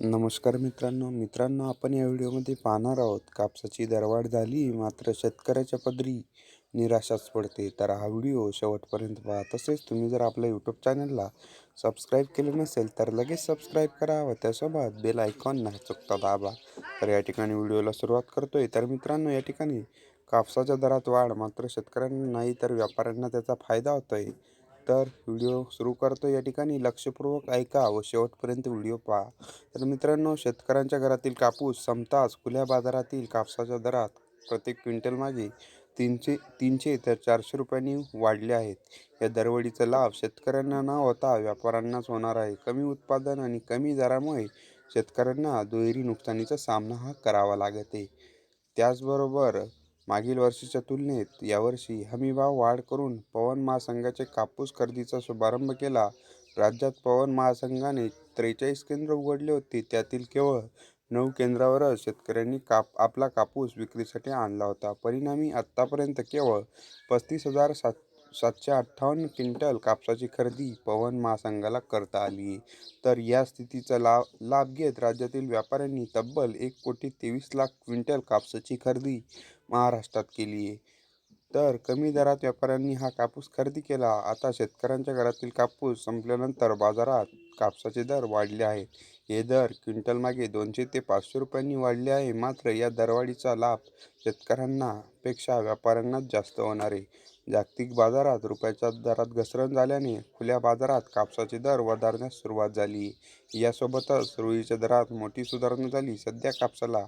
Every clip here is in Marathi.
नमस्कार मित्रांनो. मित्रांनो आपण या व्हिडिओमध्ये पाहणार आहोत कापसाची दरवाढ झाली मात्र शेतकऱ्याच्या पदरी निराशाच पडते. तर हा व्हिडिओ शेवटपर्यंत पहा. तसेच तुम्ही जर आपल्या यूट्यूब चॅनलला सबस्क्राईब केलं नसेल तर लगेच सबस्क्राईब करा व त्यासोबत बेल आयकॉन नाही चुकता दाबा. तर या ठिकाणी व्हिडिओला सुरुवात करतोय. तर मित्रांनो या ठिकाणी कापसाच्या दरात वाढ मात्र शेतकऱ्यांना नाही तर व्यापाऱ्यांना त्याचा फायदा होतोय. तर व्हिडिओ सुरू करतो. या ठिकाणी लक्षपूर्वक ऐका व शेवटपर्यंत व्हिडिओ पहा. तर मित्रांनो शेतकऱ्यांच्या घरातील कापूस संपताच खुल्या बाजारातील कापसाच्या दरात प्रत्येक क्विंटल मागे तीनशे तीनशे तर चारशे रुपयांनी वाढले आहेत. या दरवाढीचा लाभ शेतकऱ्यांना न होता व्यापाऱ्यांनाच होणार आहे. कमी उत्पादन आणि कमी दरामुळे शेतकऱ्यांना दुहेरी नुकसानीचा सामना हा करावा लागत आहे. त्याचबरोबर मागील वर्षीच्या तुलनेत यावर्षी हमीभाव वाढ करून पवन महासंघाचे कापूस खरेदीचा शुभारंभ केला. राज्यात पवन महासंघाने त्रेचाळीस केंद्र उघडले होते. त्यातील केवळ नऊ केंद्रावरच शेतकऱ्यांनी काप आपला कापूस विक्रीसाठी आणला होता. परिणामी आत्तापर्यंत केवळ पस्तीस हजार सात सातशे अठ्ठावन्न क्विंटल कापसाची खरेदी पवन महासंघाला करता आली तर या स्थितीचा लाभ लाभ घेत राज्यातील व्यापाऱ्यांनी तब्बल एक कोटी तेवीस लाख क्विंटल कापसाची खरेदी महाराष्ट्रात केली आहे. तर कमी दरात व्यापाऱ्यांनी हा कापूस खरेदी केला. आता शेतकऱ्यांच्या घरातील कापूस संपल्यानंतर बाजारात कापसाचे दर वाढले आहेत. हे दर क्विंटलमागे दोनशे ते पाचशे रुपयांनी वाढले आहे. मात्र या दरवाढीचा लाभ शेतकऱ्यांना पेक्षा व्यापाऱ्यांनाच जास्त होणार आहे. जागतिक बाजारात रुपयाच्या दरात घसरण झाल्याने खुल्या बाजारात कापसाचे दर वधारण्यास सुरुवात झाली. यासोबतच रुईच्या दरात मोठी सुधारणा झाली. सध्या कापसाला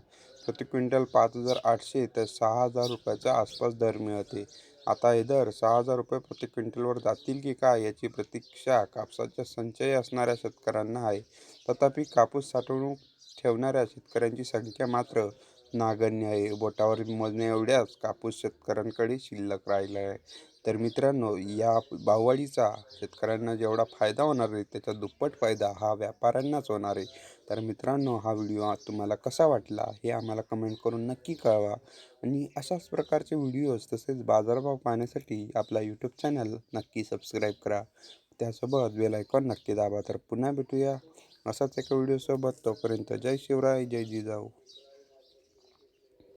प्रति क्विंटल पाच हजार आठशे तर सहा हजार रुपयाच्या आसपास दर मिळते आता हे दर सहा हजार रुपये प्रति क्विंटलवर जातील की काय याची प्रतीक्षा कापसाच्या संचय असणाऱ्या शेतकऱ्यांना आहे. तथापि कापूस साठवणूक ठेवणाऱ्या शेतकऱ्यांची संख्या मात्र नागण्य आहे. बोटावर मोजण्या एवढ्याच कापूस शेतकऱ्यांकडे शिल्लक राहिला आहे तर मित्रांनो या भाववाढीचा शेतकऱ्यांना जेवढा फायदा होणार आहे त्याचा दुप्पट फायदा हा व्यापाऱ्यांनाच होणार आहे. तर मित्रांनो हा व्हिडिओ तुम्हाला कसा वाटला हे आम्हाला कमेंट करून नक्की कळवा. आणि अशाच प्रकारचे व्हिडिओज तसेच बाजारभाव पाहण्यासाठी आपला यूट्यूब चॅनल नक्की सबस्क्राईब करा. त्यासोबत बेलायकॉन नक्की दाबा. तर पुन्हा भेटूया असाच एका व्हिडिओसोबत. तोपर्यंत जय शिवराय जय जिजाऊ.